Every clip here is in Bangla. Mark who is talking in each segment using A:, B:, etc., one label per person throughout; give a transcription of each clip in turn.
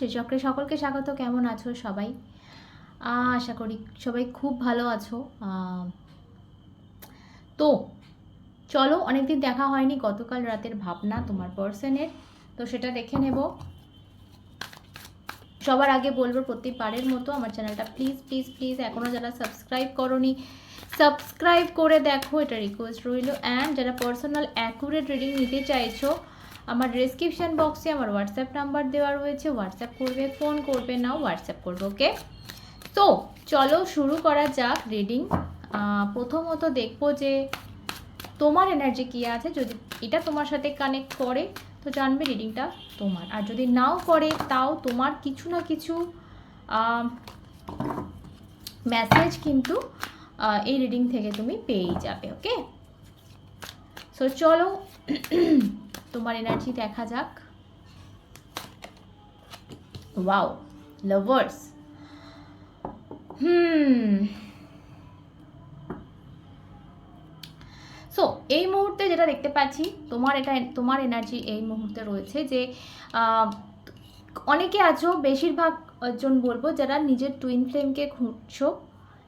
A: শ্রীচক্রে সকলকে স্বাগত। কেমন আছো সবাই? আশা করি সবাই খুব ভালো আছো। তো চলো, অনেকদিন দেখা হয়নি, গতকাল রাতের ভাবনা তোমার পার্সনের তো সেটা দেখে নেব। সবার আগে বলব, প্রতিবারের মতো আমার চ্যানেলটা প্লিজ প্লিজ প্লিজ এখনও যারা সাবস্ক্রাইব করনি সাবস্ক্রাইব করে দেখো। এটা রিকোয়েস্ট রইল। অ্যান্ড যারা পার্সোনাল অ্যাকুরেট রিডিং নিতে চাইছো আমার ডেসক্রিপশন বক্সে আমার হোয়াটসঅ্যাপ নাম্বার দেওয়া রয়েছে। হোয়াটসঅ্যাপ করবে ফোন করবে, নাও হোয়াটসঅ্যাপ করবে ওকে তো, চলো শুরু করা যাক রিডিং প্রথমত দেখব যে তোমার এনার্জি কী আছে? যদি এটা তোমার সাথে কানেক্ট করে, তো জানবে রিডিংটা তোমার। আর যদি নাও করে, তাও তোমার কিছু না কিছু মেসেজ কিন্তু এই রিডিং থেকে তুমি পেয়েই যাবে ওকে সো চলো তোমার এনার্জি দেখা যাক। ওয়াও লাভার্স হুম সো এই মুহূর্তে যেটা দেখতে পাচ্ছি, তোমার এটা, তোমার এনার্জি এই মুহূর্তে রয়েছে যে অনেকে আছো, বেশিরভাগ জন বলব, যারা নিজের টুইন ফ্লেমকে খুঁজছো,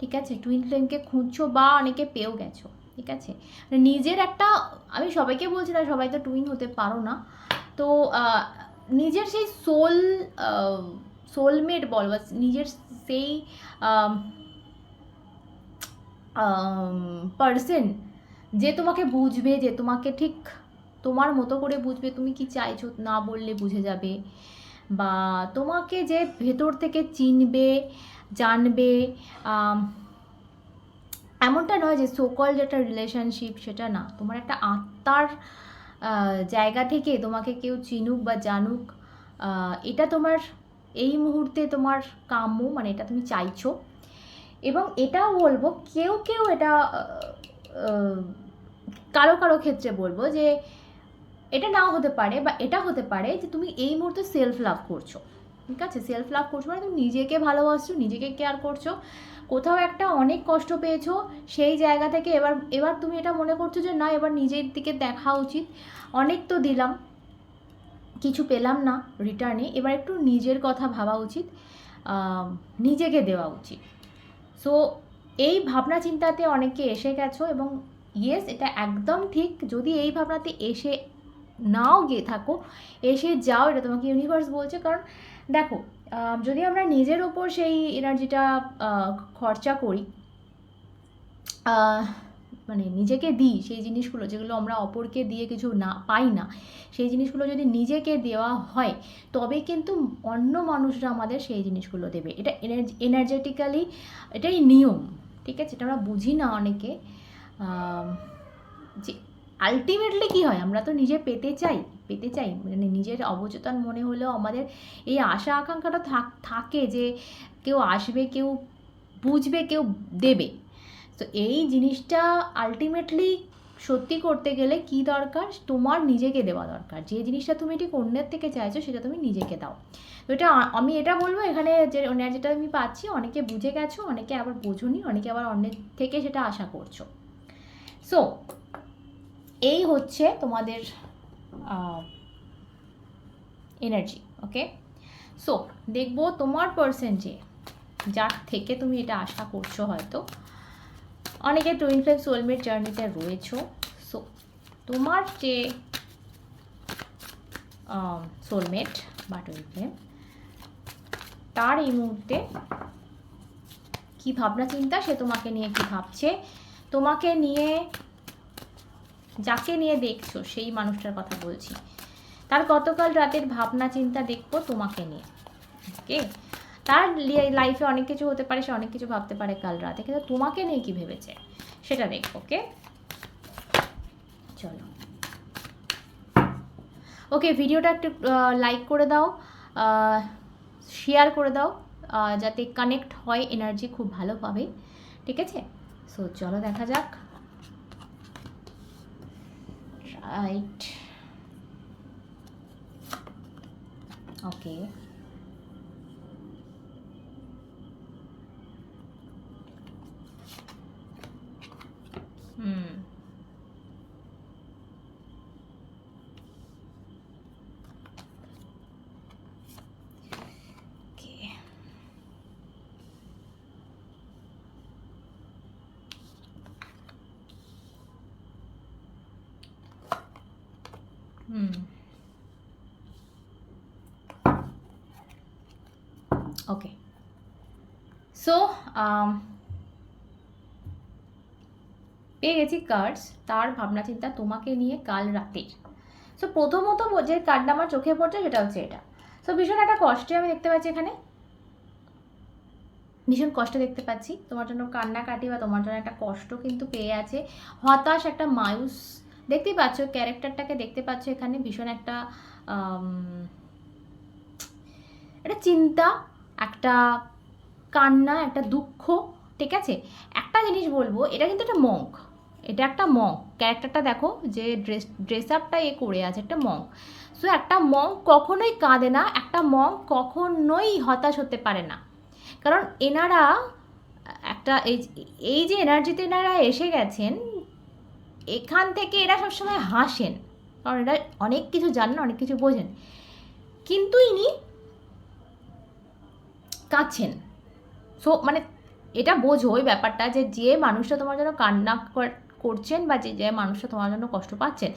A: ঠিক আছে? টুইন ফ্লেমকে খুঁজছো বা অনেকে পেয়েও গেছো। ঠিক আছে? মানে নিজের একটা, আমি সবাইকে বলছি না সবাই তো টুইন হতে পারো না। তো নিজের সেই সোল সোলমেট বল বা নিজের সেই পার্সন যে তোমাকে বুঝবে, যে তোমাকে ঠিক তোমার মতো করে বুঝবে, তুমি কি চাইছো না বললে বুঝে যাবে বা তোমাকে যে ভেতর থেকে চিনবে, জানবে এমনটা নয় যে সোকল যেটা রিলেশনশিপ সেটা না। তোমার একটা আত্মার জায়গা থেকে তোমাকে কেউ চিনুক বা জানুক এটা তোমার, এই মুহূর্তে তোমার কাম্য মানে এটা তুমি চাইছো। এবং এটাও বলব, কেউ কেউ এটা কারও কারও ক্ষেত্রে বলব যে এটা নাও হতে পারে বা এটা হতে পারে যে তুমি এই মুহূর্তে সেলফ লাভ করছ। ঠিক আছে? সেলফ লাভ করছ মানে তুমি নিজেকে ভালোবাসছো, নিজেকে কেয়ার করছ। কোথাও একটা অনেক কষ্ট পেয়েছ, সেই জায়গা থেকে এবার এবার তুমি এটা মনে করছ যে না, এবার নিজের দিকে দেখা উচিত। অনেক তো দিলাম, কিছু পেলাম না রিটার্নে এবার একটু নিজের কথা ভাবা উচিত নিজেকে দেওয়া উচিত। সো এই ভাবনা চিন্তাতে অনেকে এসে গেছো এবং ইয়েস এটা একদম ঠিক, যদি এই ভাবনাতে এসে নাও গিয়ে থাকো, এসে যাও, এটা তোমাকে ইউনিভার্স বলছে, কারণ দেখো যদি আমরা নিজের ওপর সেই এনার্জিটা খরচা করি মানে নিজেকে দিই সেই জিনিসগুলো, যেগুলো আমরা অপরকে দিয়ে কিছু না, পাই না, সেই জিনিসগুলো যদি নিজেকে দেওয়া হয়, তবে কিন্তু অন্য মানুষরা আমাদের সেই জিনিসগুলো দেবে। এটা এনার্জেটিক্যালি এটাই নিয়ম, ঠিক আছে? এটা আমরা বুঝি না অনেকে। যে আলটিমেটলি কি হয়? আমরা তো নিজে পেতে চাই। পেতে চাই। মানে নিজের অবচেতন মনে হলেও আমাদের এই আশা আকাঙ্ক্ষাটা থাক যে কেউ আসবে, কেউ বুঝবে, কেউ দেবে। তো এই জিনিসটা আলটিমেটলি সত্যি করতে গেলে কি দরকার? তোমার নিজেকে দেওয়া দরকার। যে জিনিসটা তুমি ঠিক অন্যের থেকে চাইছো, সেটা তুমি নিজেকে দাও। তো এটা আমি এটা বলব, এখানে যে অন্যের যেটা আমি পাচ্ছি, অনেকে বুঝে গেছো, অনেকে আবার বোঝোনি, অনেকে আবার অন্যের থেকে সেটা আশা করছ। সো এই হচ্ছে তোমাদের এনার্জি ওকে সো দেখব তোমার পার্সেন যে যার থেকে তুমি এটা আশা করছ হয়তো। অনেকে টুইন ফ্লেম সোলমেট জার্নিতে রয়েছো। সো তোমার যে সোলমেট বা টুইন ফ্লেম, তার এই মুহূর্তে কী ভাবনা চিন্তা সে তোমাকে নিয়ে কি ভাবছে? তোমাকে নিয়ে যাকে নিয়ে দেখছ, সেই মানুষটার কথা বলছি। তার গতকাল রাতের ভাবনা চিন্তা দেখব তোমাকে নিয়ে। ওকে তার লাইফে অনেক কিছু হতে পারে, সে অনেক কিছু ভাবতে পারে কাল রাতে, কিন্তু তোমাকে নিয়ে কি ভেবেছে? সেটা দেখব ওকে চলো। ওকে ভিডিওটা একটু লাইক করে দাও শেয়ার করে দাও যাতে কানেক্ট হয় এনার্জি খুব ভালোভাবে, ঠিক আছে? সো চলো দেখা যাক। Right okay hmm okay so um, পেয়ে গেছি কার্ডস তার ভাবনা চিন্তা তোমাকে নিয়ে কাল রাতের। সো প্রথমত যে কার্ডটা আমার চোখে পড়ছে সেটা হচ্ছে এটা। সো ভীষণ একটা কষ্টে আমি দেখতে পাচ্ছি এখানে। ভীষণ কষ্ট দেখতে পাচ্ছি। তোমার জন্য কান্নাকাটি বা তোমার জন্য একটা কষ্ট কিন্তু পেয়ে আছে। হতাশ একটা মায়ুস দেখতেই পাচ্ছ, ক্যারেক্টারটাকে দেখতে পাচ্ছ এখানে ভীষণ একটা একটা চিন্তা, একটা কান্না, একটা দুঃখ, ঠিক আছে? একটা জিনিস বলব, এটা কিন্তু একটা মঙ্ক এটা একটা মঙ্ক ক্যারেক্টারটা দেখো যে ড্রেস ড্রেস আপটা এ করে আছে, একটা মঙ্ক সো একটা মঙ্ক কখনোই কাঁদে না, একটা মঙ্ক কখনোই হতাশ হতে পারে না। কারণ এনারা, একটা এই এই যে এনার্জিতে এনারা এসে গেছেন এখান থেকে এরা সবসময় হাসেন। কারণ এরা অনেক কিছু জানেন, অনেক কিছু বোঝেন। কিন্তু ইনি কাঁদছেন। সো মানে এটা বোঝো ওই ব্যাপারটা যে যে মানুষটা তোমার জন্য কান্না কর- করছেন বা যে যে মানুষটা তোমার জন্য কষ্ট পাচ্ছেন,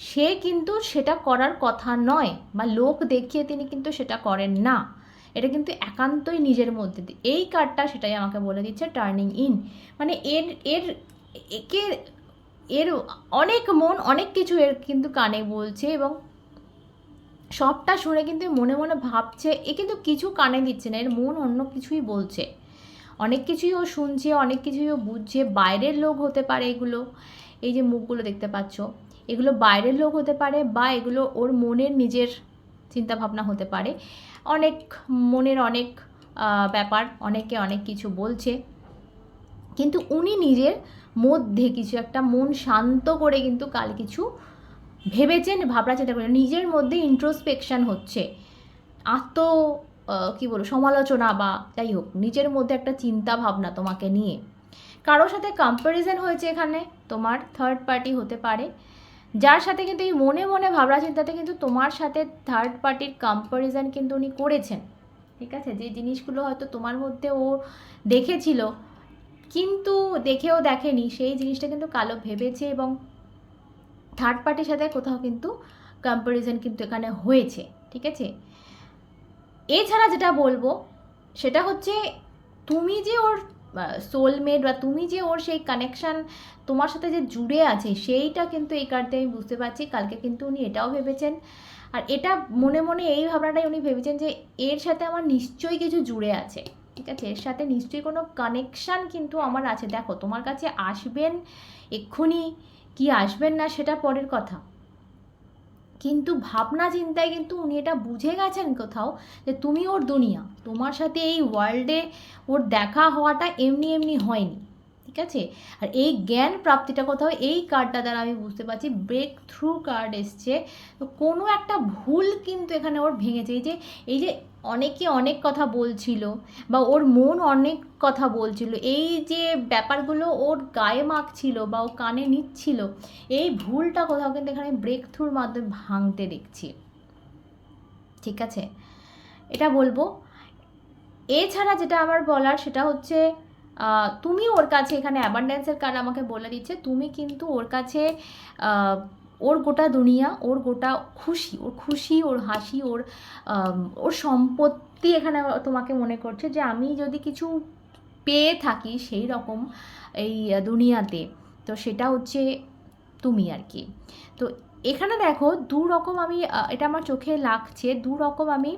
A: সে কিন্তু সেটা করার কথা নয় বা লোক দেখিয়ে তিনি কিন্তু সেটা করেন না। এটা কিন্তু একান্তই নিজের মধ্যে এই কার্ডটা সেটাই আমাকে বলে দিচ্ছে টার্নিং ইন মানে এর এর, একে এর অনেক মন, অনেক কিছু এর কিন্তু কানে বলছে এবং সবটা শুনে কিন্তু মনে মনে ভাবছে, এ কিন্তু কিছু কানে দিচ্ছে না, এর মন অন্য কিছুই বলছে। অনেক কিছুই ও শুনছে, অনেক কিছুই ও বুঝছে, বাইরের লোক হতে পারে এগুলো, এই যে মুখগুলো দেখতে পাচ্ছ, এগুলো বাইরের লোক হতে পারে বা এগুলো ওর মনের নিজের চিন্তাভাবনা হতে পারে। অনেক মনের অনেক ব্যাপার, অনেকে অনেক কিছু বলছে। কিন্তু উনি নিজের মধ্যে কিছু একটা মন শান্ত করে কিন্তু কাল কিছু ভেবেছেন ভাবনা চিন্তা করেন। নিজের মধ্যে ইন্ট্রোস্পেকশন হচ্ছে। আত্ম কি বলব, সমালোচনা বা যাই হোক, নিজের মধ্যে একটা চিন্তা ভাবনা তোমাকে নিয়ে। কারোর সাথে কম্প্যারিজন হয়েছে এখানে, তোমার থার্ড পার্টি হতে পারে। যার সাথে কিন্তু এই মনে মনে ভাবনা চিন্তাতে কিন্তু তোমার সাথে থার্ড পার্টির কম্প্যারিজন কিন্তু উনি করেছেন। ঠিক আছে? যে জিনিসগুলো হয়তো তোমার মধ্যে ও দেখেছিল কিন্তু দেখেও দেখেনি। সেই জিনিসটা কিন্তু কালো ভেবেছে এবং থার্ড পার্টির সাথে কোথাও কিন্তু কম্প্যারিজন কিন্তু এখানে হয়েছে, ঠিক আছে? এছাড়া যেটা বলব, সেটা হচ্ছে তুমি যে ওর সোলমেট বা তুমি যে ওর সেই কানেকশান তোমার সাথে যে জুড়ে আছে, সেইটা কিন্তু এই কার্ডে আমি বুঝতে পারছি। কালকে কিন্তু উনি এটাও ভেবেছেন। আর এটা মনে মনে এই ভাবনাটাই উনি ভেবেছেন যে এর সাথে আমার নিশ্চয়ই কিছু জুড়ে আছে। ঠিক আছে? এর সাথে নিশ্চয়ই কোনো কানেকশান কিন্তু আমার আছে। দেখো, তোমার কাছে আসবেন এক্ষুনি। কি আসবেন না সেটা পরের কথা। কিন্তু ভাবনা চিন্তায় কিন্তু উনি এটা বুঝে গেছেন কোথাও যে তুমি ওর দুনিয়া। তোমার সাথে এই ওয়ার্ল্ডে ওর দেখা হওয়াটা এমনি এমনি হয়নি। ঠিক আছে? আর এই জ্ঞান প্রাপ্তিটা কোথাও, এই কার্ডটা দ্বারা আমি বুঝতে পারছি ব্রেক থ্রু কার্ড এসছে। তো কোনো একটা ভুল কিন্তু এখানে ওর ভেঙেছে। এই যে এই যে অনেকে অনেক কথা বলছিল বা ওর মন অনেক কথা বলছিল, এই যে ব্যাপারগুলো ওর গায়ে মাখছিল বা ও কানে নিচ্ছিল, এই ভুলটা কোথাও কিন্তু এখানে ব্রেক থ্রুর মাধ্যমে ভাঙতে দেখছি। ঠিক আছে? এটা বলব। এছাড়া যেটা আমার বলার, সেটা হচ্ছে তুমি ওর কাছে এখানে অ্যাবান্ডেন্সের কার্ড আমাকে বলে দিচ্ছে। তুমি কিন্তু ওর কাছে ওর গোটা দুনিয়া, ওর গোটা খুশি, ওর খুশি, ওর হাসি, ওর ওর সম্পত্তি এখানে তোমাকে মনে করছে যে আমি যদি কিছু পেয়ে থাকি সেই রকম এই দুনিয়াতে, তো সেটা হচ্ছে তুমি আর কি। তো এখানে দেখো দু রকম আমি এটা আমার চোখে লাগছে দু রকম আমি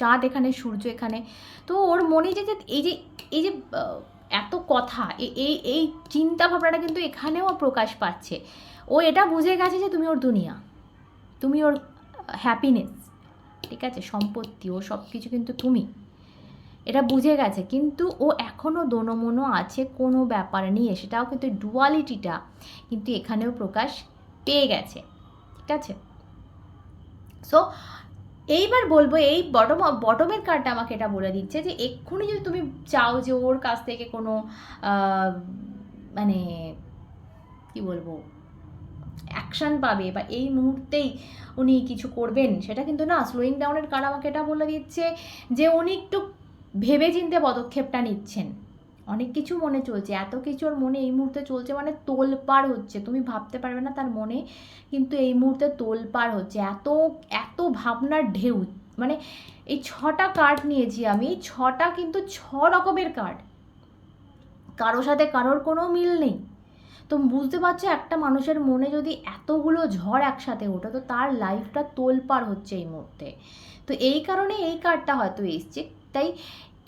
A: চাঁদ এখানে, সূর্য এখানে। তো ওর মনে যে এই যে এই যে এত কথা এই এই চিন্তা ভাবনাটা কিন্তু এখানেও প্রকাশ পাচ্ছে। ও এটা বুঝে গেছে যে তুমি ওর দুনিয়া, তুমি ওর হ্যাপিনেস ঠিক আছে, সম্পত্তি, ও সব কিছু কিন্তু তুমি। এটা বুঝে গেছে, কিন্তু ও এখনও দোনমনো আছে কোনো ব্যাপার নিয়ে, সেটাও কিন্তু ডুয়ালিটিটা কিন্তু এখানেও প্রকাশ পেয়ে গেছে, ঠিক আছে? সো এইবার বলব, এই বটম বটমের কার্ডটা আমাকে এটা বলে দিচ্ছে যে এক্ষুনি যদি তুমি চাও যে ওর কাছ থেকে কোনো মানে কি বলব অ্যাকশান পাবে বা এই মুহূর্তেই উনি কিছু করবেন, সেটা কিন্তু না স্লোয়িং ডাউনের কার্ড আমাকে এটা বলে দিচ্ছে যে উনি একটু ভেবে চিন্তে পদক্ষেপটা নিচ্ছেন। অনেক কিছু মনে চলছে। এত কিছু ওর মনে এই মুহূর্তে চলছে মানে তোলপাড় হচ্ছে। তুমি ভাবতে পারবে না তার মনে, কিন্তু এই মুহূর্তে তোলপাড় হচ্ছে। এত এত ভাবনার ঢেউ। মানে এই ছটা কার্ড নিয়েছি আমি এই ছটা কিন্তু ছ রকমের কার্ড কারোর সাথে কারোর কোনো মিল নেই। তো বুঝতে পারছ, একটা মানুষের মনে যদি এতগুলো ঝড় একসাথে ওঠে, তো তার লাইফটা তোলপাড় হচ্ছে এই মুহূর্তে। তো এই কারণে এই কার্ডটা হয়তো এসছে। তাই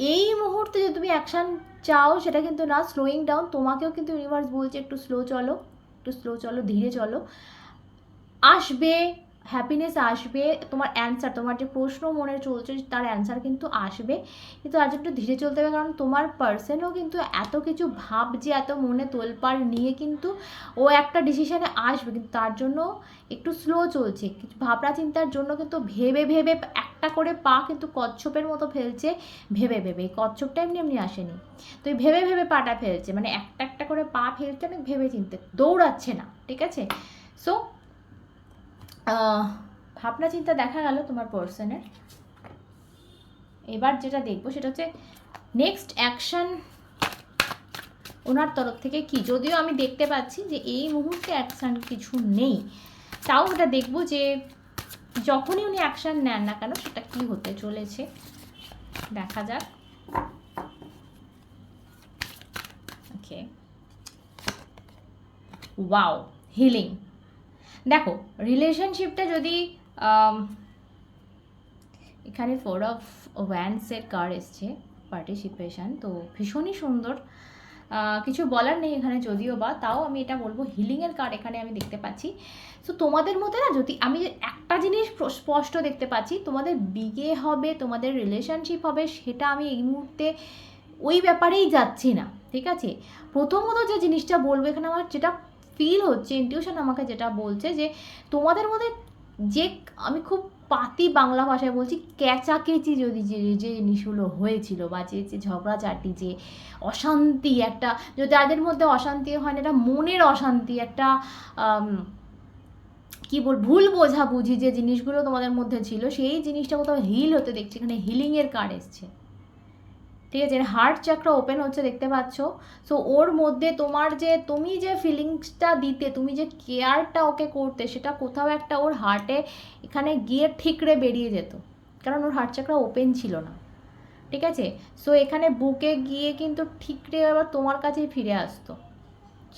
A: এই মুহূর্তে যদি তুমি অ্যাকশান চাও, সেটা কিন্তু না স্লোয়িং ডাউন তোমাকেও কিন্তু ইউনিভার্স বলছে একটু স্লো চলো, একটু স্লো চলো, ধীরে চলো। আসবে হ্যাপিনেস আসবে, তোমার অ্যান্সার তোমার যে প্রশ্ন মনে চলছে তার অ্যান্সার কিন্তু আসবে। কিন্তু আজ একটু ধীরে চলতে হবে, কারণ তোমার পার্সেনও কিন্তু এত কিছু ভাব যে এত মনে তোলপাড় নিয়ে কিন্তু ও একটা ডিসিশানে আসবে। কিন্তু তার জন্য একটু স্লো চলছে। কিছু ভাবনা চিন্তার জন্য কিন্তু ভেবে ভেবে একটা করে পা কিন্তু কচ্ছপের মতো ফেলছে, ভেবে ভেবে। এই কচ্ছপটা এমনি এমনি আসেনি। তো এই ভেবে ভেবে পাটা ফেলছে। মানে একটা একটা করে পা ফেলছে অনেক ভেবে চিনতে। দৌড়াচ্ছে না, ঠিক আছে? সো ভাবনা চিন্তা দেখা গেল তোমার পার্সনের এবার যেটা দেখব সেটা হচ্ছে নেক্সট অ্যাকশন ওনার তরফ থেকে কি? যদিও আমি দেখতে পাচ্ছি যে এই মুহূর্তে অ্যাকশান কিছু নেই। তাও ওটা দেখব যে যখনই উনি অ্যাকশান নেন না কেন সেটা কি হতে চলেছে। দেখা যাক। ওকে ওয়াও হিলিং দেখো রিলেশনশিপটা যদি এখানে ফোর অফ ওয়ান্সের কার্ড এসছে পার্টিসিপেশন তো ভীষণই সুন্দর। কিছু বলার নেই এখানে যদিও বা, তাও আমি এটা বলব হিলিংয়ের কার্ড এখানে আমি দেখতে পাচ্ছি। সো তোমাদের মধ্যে না, যদি আমি একটা জিনিস স্পষ্ট দেখতে পাচ্ছি, তোমাদের বিয়ে হবে, তোমাদের রিলেশনশিপ হবে, সেটা আমি এই মুহূর্তে ওই ব্যাপারেই যাচ্ছি না, ঠিক আছে? প্রথমত যে জিনিসটা বলব এখানে আমার, যেটা ফিল হচ্ছে ইনটিউশন আমাকে যেটা বলছে যে তোমাদের মধ্যে যে আমি খুব পাতি বাংলা ভাষায় বলছি ক্যাচাকেচি যদি যে যে জিনিসগুলো হয়েছিল বা যে যে ঝগড়াঝাটি, যে অশান্তি একটা, যদি তাদের মধ্যে অশান্তি হয় না, এটা মনের অশান্তি একটা কি বল, ভুল বোঝাবুঝি যে জিনিসগুলো তোমাদের মধ্যে ছিল, সেই জিনিসটা কোথাও হিল হতে দেখছি, এখানে হিলিংয়ের কার্ড এসছে। ঠিক আছে? হার্ট চাকরা ওপেন হচ্ছে, দেখতে পাচ্ছ? সো ওর মধ্যে তোমার যে, তুমি যে ফিলিংসটা দিতে, তুমি যে কেয়ারটা ওকে করতে, সেটা কোথাও একটা ওর হার্টে এখানে গিয়ে ঠিকরে বেরিয়ে যেত। কারণ ওর হার্ট চাকরা ওপেন ছিল না। ঠিক আছে? সো এখানে বুকে গিয়ে কিন্তু ঠিকরে আবার তোমার কাছেই ফিরে আসতো।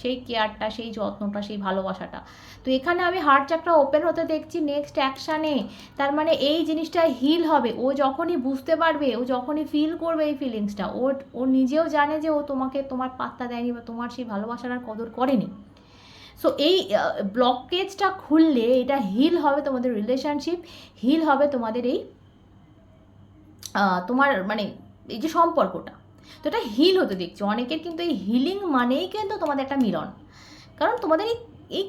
A: সেই কেয়ারটা, সেই যত্নটা, সেই ভালোবাসাটা। তো এখানে আমি হার্ট চাকরা ওপেন হতে দেখছি নেক্সট অ্যাকশানে তার মানে এই জিনিসটা হিল হবে। ও যখনই বুঝতে পারবে, ও যখনই ফিল করবে এই ফিলিংসটা ও ও নিজেও জানে যে ও তোমাকে তোমার পাত্তা দেয়নি বা তোমার সেই ভালোবাসার আর কদর করেনি। সো এই ব্লকেজটা খুললে এটা হিল হবে তোমাদের রিলেশনশিপ হিল হবে তোমাদের এই তোমার মানে এই যে সম্পর্কটা। তো এটা হিল হতে দেখছি। অনেকের কিন্তু এই হিলিং মানেই কিন্তু তোমাদের একটা মিলন। কারণ তোমাদের এই এই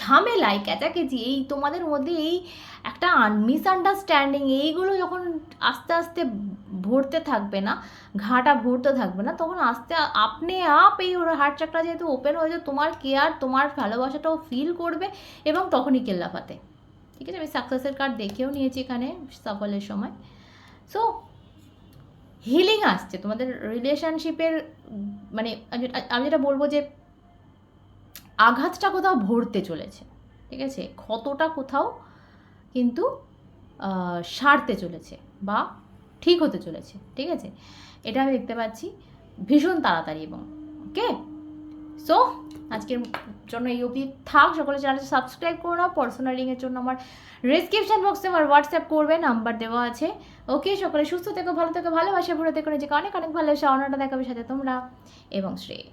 A: ঝামেলায় ক্যাচাকেচি এই তোমাদের মধ্যে এই একটা মিসআন্ডারস্ট্যান্ডিং এইগুলো যখন আস্তে আস্তে ভরতে থাকবে না, ঘাটা ভরতে থাকবে না, তখন আস্তে আপনি আপ এই ওর হার্ট চাকরা যেহেতু ওপেন হয়ে তোমার কেয়ার তোমার ভালোবাসাটাও ফিল করবে এবং তখনই কেল্লাফাতে। ঠিক আছে? আমি সাকসেসের কার্ড দেখেও নিয়েছি এখানে সফলের সময়। সো হিলিং আসছে। তোমাদের রিলেশনশিপের মানে আমি যেটা- বলব যে আঘাতটা কোথাও ভরতে চলেছে, ঠিক আছে? ক্ষতটা কোথাও কিন্তু সারতে চলেছে বা ঠিক হতে চলেছে, ঠিক আছে? এটা আমি দেখতে পাচ্ছি। ভীষণ তাড়াতাড়ি এবং ওকে সো আজকের জন্য এই অবধি থাক। সকলে চ্যানেলটা সাবস্ক্রাইব করে নাও পার্সোনাল রিংয়ের জন্য আমার ডিসক্রিপশন বক্সে আমার হোয়াটসঅ্যাপ করবে নাম্বার দেওয়া আছে। ওকে সকলে সুস্থ থেকো, ভালো থেকো, ভালোবাসা ভরে থেকো, নিজেকে অনেক অনেক ভালোবাসা অন্যটা দেখাবে সাথে তোমরা এবং শ্রেয়।